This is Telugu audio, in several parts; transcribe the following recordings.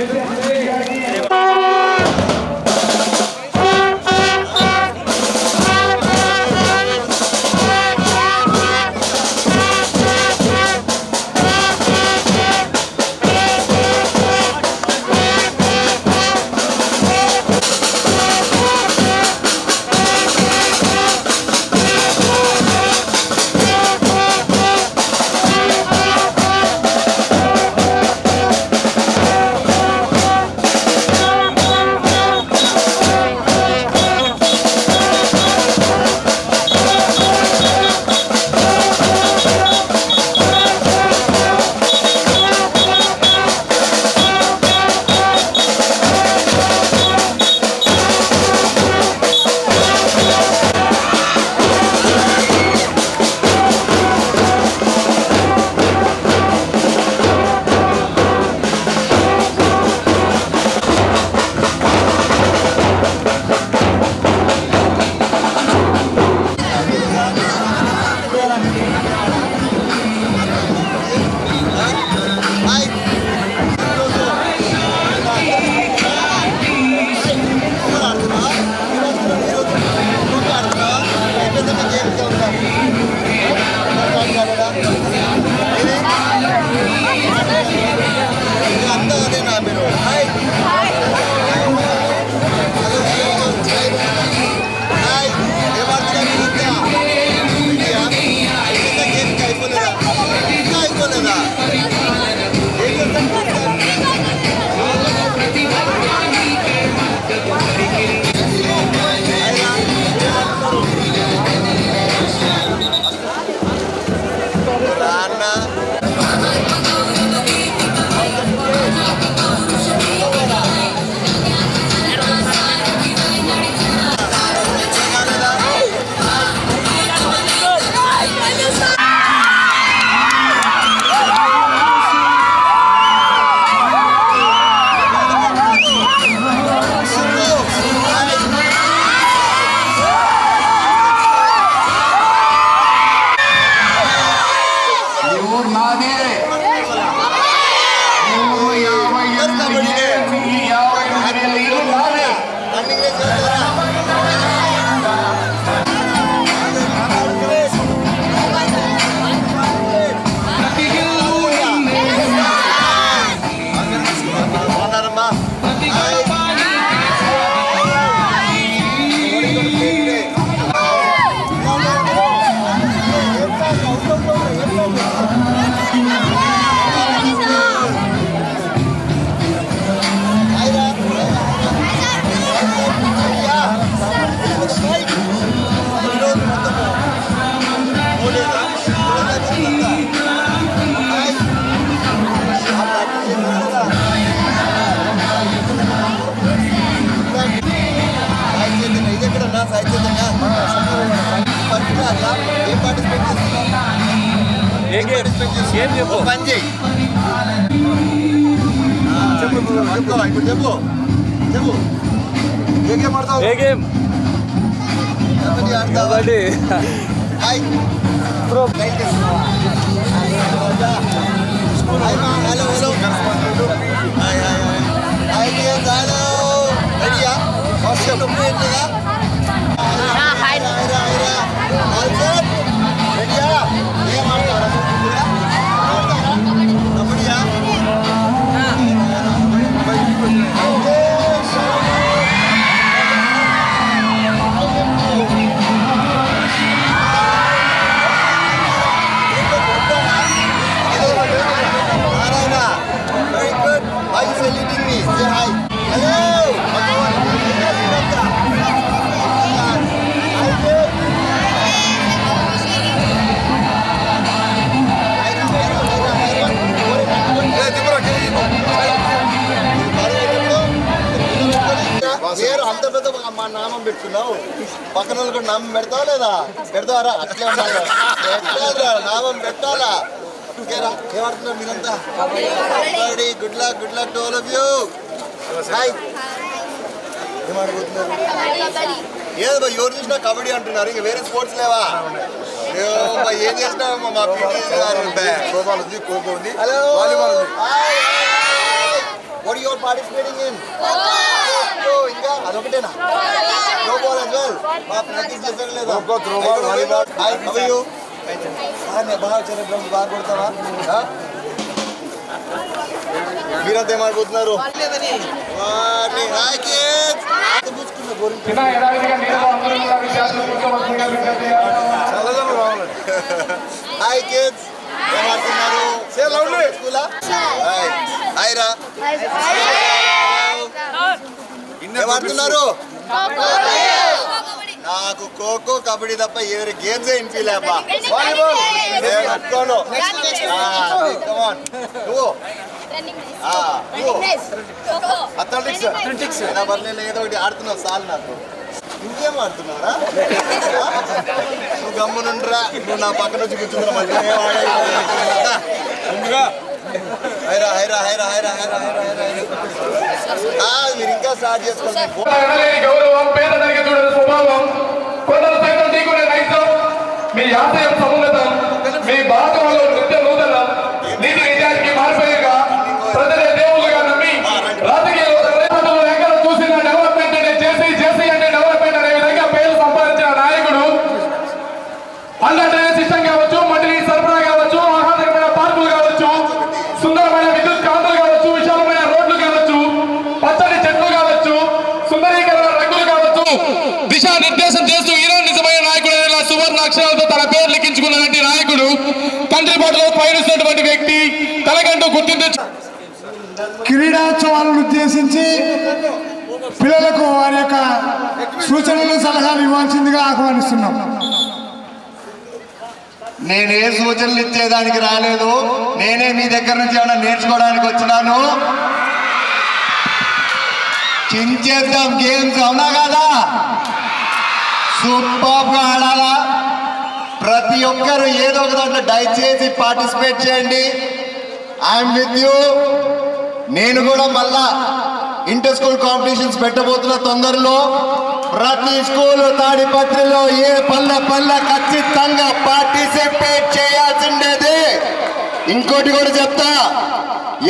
Amen. ఏం చెప్పు పని చెయ్యి చెప్పు చెప్పు ఇప్పుడు చెప్పు చెప్పు ఏ గేమ్ ఆడతావు ఏ game kabaddi ఆడతావు kabaddi hi bro hello hello hi hi hi hi hello రెడీయా ఫస్ట్ చెప్పు ఎట్లా నామం పెడతావా లేదా? పెడతావారా? అట్లే ఉండాలి పెట్టాలరా నామం పెట్టాలా? ఓకేరా ఏమంటున్నారు మీరంతా? Kabaddi good luck good luck to all of you. Hi ఏమడుగుతున్నారు ఏదో ఎవరు చూసినా కబడ్డీ అంటున్నారు ఇంకా వేరే స్పోర్ట్స్ లేవా? ఏం చేసినా మా పీటీ గారు గోపాల్ ఉంది ఖోఖో ఉంది. వాలీబాల్ ఉంది. వాట్ యువర్ పార్టిసిపేటింగ్ ఇన్ ఇంకా అదొకటేనా? త్రో బాల్ as well బా ప్రాక్టీస్ చేశారు లేదా throw ball, volleyball. Hi how you బాగా వచ్చారు గ్రౌండ్ బాగా కొడతావా? మీరంతా వారిని హాయ్ కిడ్స్. ఏమడుతున్నారు హాయ్ హాయ్ రా. ఏమడుతున్నారు నాకు ఖోఖో కబడ్డీ తప్ప ఎవరి గేమ్స్ వినిపించలేపా నువ్వు. అథ్లెటిక్స్ ఏదో ఒకటి ఆడుతున్నావు సార్ నాకు. ఇంకేం ఆడుతున్నారా నువ్వు గమ్మునుండ్రా నువ్వు నా పక్కన వచ్చి కూర్చుందిరా హైరా హైరా హైరా హైరా హైరా హైరా మీరు ఇంకా స్టార్ట్ చేసుకోండి. ఎనలేని గౌరవం పేదరిక చూడని స్వభావం కొందరు సైతం ఢీకొనే రైతం మీ ఆశయం సమున్నతం మీ భారతంలో పయనిస్తున్నటువంటి వ్యక్తి తనకంటూ గుర్తింపు క్రీడాోత్సవాలను ఉద్దేశించి పిల్లలకు వారి యొక్క సూచనలు సలహాలు ఇవ్వాల్సిందిగా ఆహ్వానిస్తున్నాం. నేను ఏ సూచనలు ఇచ్చేదానికి రాలేదు. నేనే మీ దగ్గర నుంచి ఏమైనా నేర్చుకోవడానికి వచ్చినాను. చించేద్దాం గేమ్స్ అవునా కదా? సూపర్గా ఆడాలా? ప్రతి ఒక్కరు ఏదో ఒక దాంట్లో దయచేసి పార్టిసిపేట్ చేయండి. ఐఎమ్ విత్ యూ నేను కూడా మళ్ళా ఇంటర్ స్కూల్ కాంపిటీషన్స్ పెట్టబోతున్న తొందరలో ప్రతి స్కూల్ తాడిపత్రిలో ఏ పల్ల పల్ల ఖచ్చితంగా పార్టిసిపేట్ చేయాల్సిండేది ఇంకోటి కూడా చెప్తా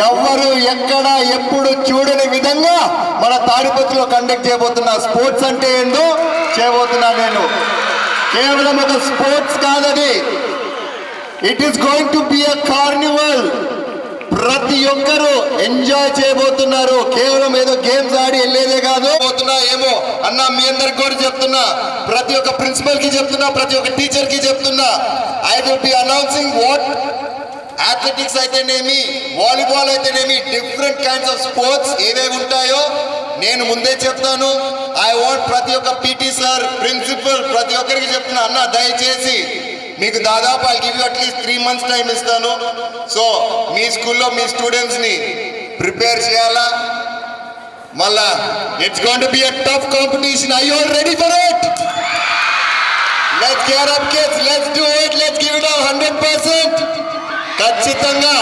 ఎవ్వరు ఎక్కడ ఎప్పుడు చూడని విధంగా మన తాడిపత్రిలో కండక్ట్ చేయబోతున్న స్పోర్ట్స్ అంటే ఏందో చేయబోతున్నా నేను. కేవలం ఒక స్పోర్ట్స్ కాదది. It is going to be a carnival ప్రతి ఒక్కరు ఎంజాయ్ చేయబోతున్నారు. కేవలం ఏదో గేమ్స్ ఆడి వెళ్ళేదే కాదు. పోతున్నా ఏమో అన్న మీ అందరికి కూడా చెప్తున్నా. ప్రతి ఒక్క ప్రిన్సిపల్కి చెప్తున్నా ప్రతి ఒక్క టీచర్కి చెప్తున్నా. I will be announcing what athletics అయితేనేమి వాలీబాల్ అయితేనేమి డిఫరెంట్ కైండ్స్ ఆఫ్ స్పోర్ట్స్ ఏవేవి ఉంటాయో నేను ముందే చెప్తాను. ఐ వాంట్ ప్రతి ఒక్క పీటీ సార్ ప్రిన్సిపల్ ప్రతి ఒక్కరికి చెప్తున్నా అన్న దయచేసి మీకు దాదాపు I give you at least three months time ఇస్తాను. సో మీ స్కూల్లో మీ స్టూడెంట్స్ని ప్రిపేర్ చేయాలా? మళ్ళా it's gonna be a tough competition I all ready for it let's gear up kids let's do it let's give it all 100% ఖచ్చితంగా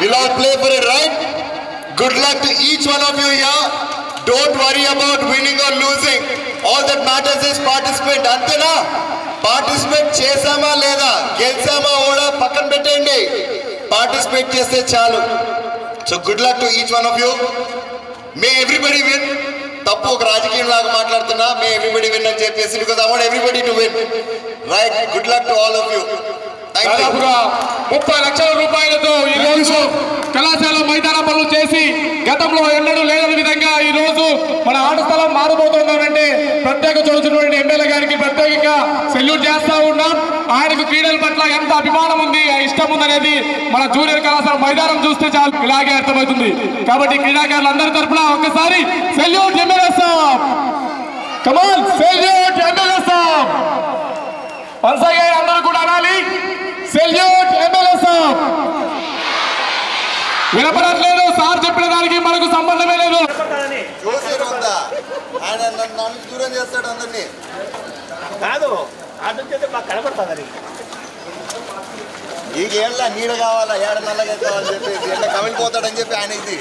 will all play for it right good luck to each one of you yeah don't worry about winning or losing all that matters is participate అంతేనా? పార్టిసిపేట్ చేసామా లేదా? గెలిచామా కూడా పక్కన పెట్టండి. పార్టిసిపేట్ చేస్తే చాలు. So good luck to each one of you may everybody win తప్పు ఒక రాజకీయం లాగా మాట్లాడుతున్నా. మే ఎవ్రీబడి విన్ అని చెప్పేసి because I want everybody to win right good luck to all of you you దాదాపుగా ముప్పై లక్షల రూపాయలతో ఈ రోజు కళాశాల మైదాన పనులు చేసి గతంలో ఎన్నడూ లేని విధంగా ఈ రోజు మన ఆట స్థలం మారబోతోందంటే ప్రత్యేక చూసినటువంటి ఎమ్మెల్యే గారికి ప్రత్యేకంగా సెల్యూట్ చేస్తా ఉన్నాం. ఆయనకు క్రీడల పట్ల ఎంత అభిమానం ఉంది ఇష్టం ఉందనేది మన జూనియర్ కళాశాల మైదానం చూస్తే చాలు ఇలాగే అర్థమవుతుంది. కాబట్టి క్రీడాకారులందరి తరపున ఒక్కసారి సెల్యూట్ ఎమ్మెల్యే సాబ్. కమాన్ సెల్యూట్ ఎమ్మెల్యే సాబ్. వన్స్ అందరూ కూడా అనాలి. Salute MLA sir. వినపడట్లేదు సార్ చెప్పిన దానికి మనకు సంబంధమే లేదు. ఆయన నన్ను దూరం చేస్తాడు అందరినీ. కాదు నీకేళ్ళ నీడ కావాలా? ఏడ నల్లగా కావాలని చెప్పేసి ఎట్లా కమిలిపోతాడని చెప్పి ఆయన ఇది.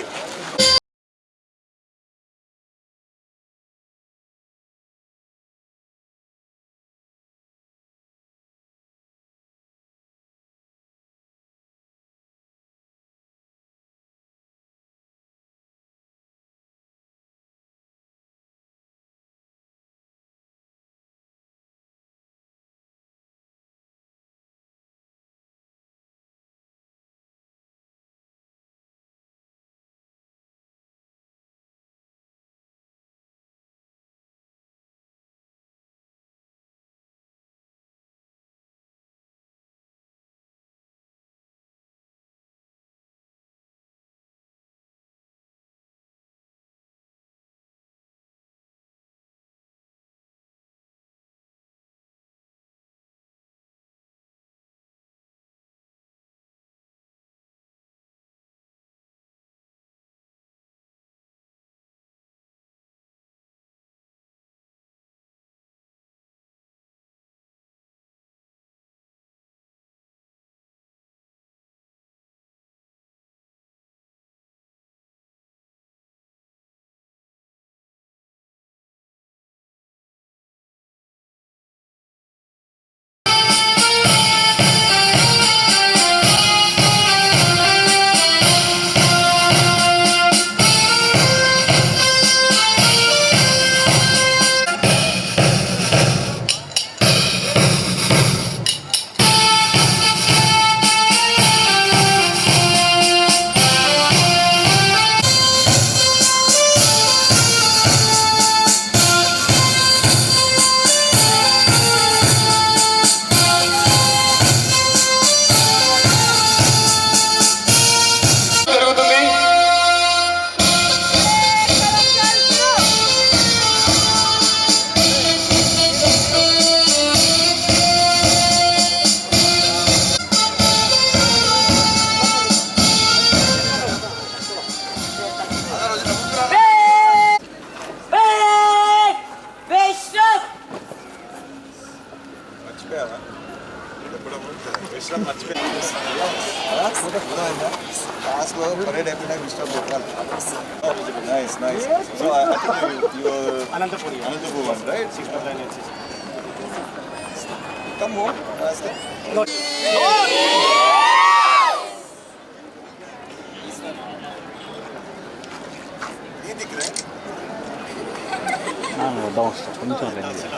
엄청 안 됩니 다.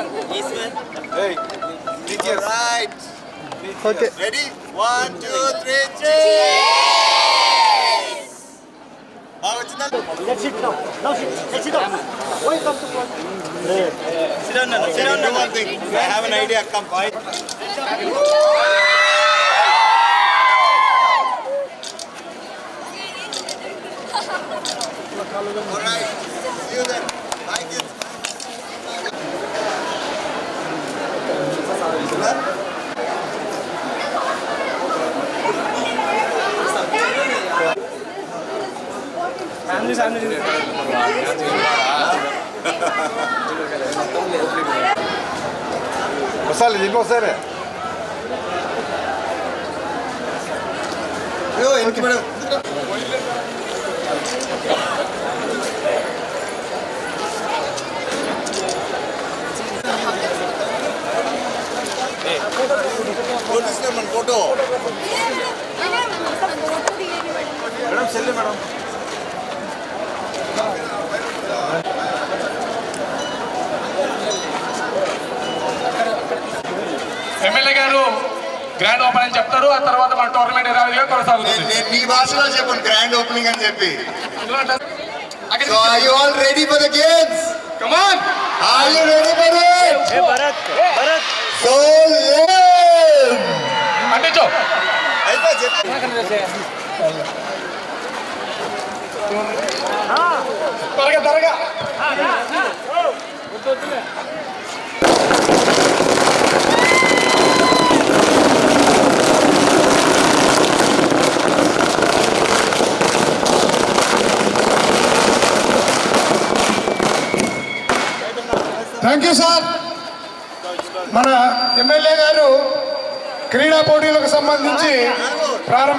Hey, did you right? Okay. Ready? One, two, three, cheese! Original. Welcome to Sit down, sit down. I have an idea. Come, boy. All right. See you then. Thank you. Family, family. వస్తాలే దింపి వస్తారే అయ్యో, వెనక్కి Madam, tell me, madam. Open అని చెప్తారు ఆ తర్వాత మన టోర్నమెంట్ యథావిధిగా కొనసాగుతుంది. మీ భాషలో చెప్పాను గ్రాండ్ ఓపెనింగ్ అని చెప్పి. So are you all ready for the games Come on! Are you ready for it Bharat Bharat so let అంటించు అయిపోయి చెప్పు. త్వరగా త్వరగా. థ్యాంక్ యూ సార్ మన ఎమ్మెల్యే గారు క్రీడా పోటీలకు సంబంధించి ప్రారంభ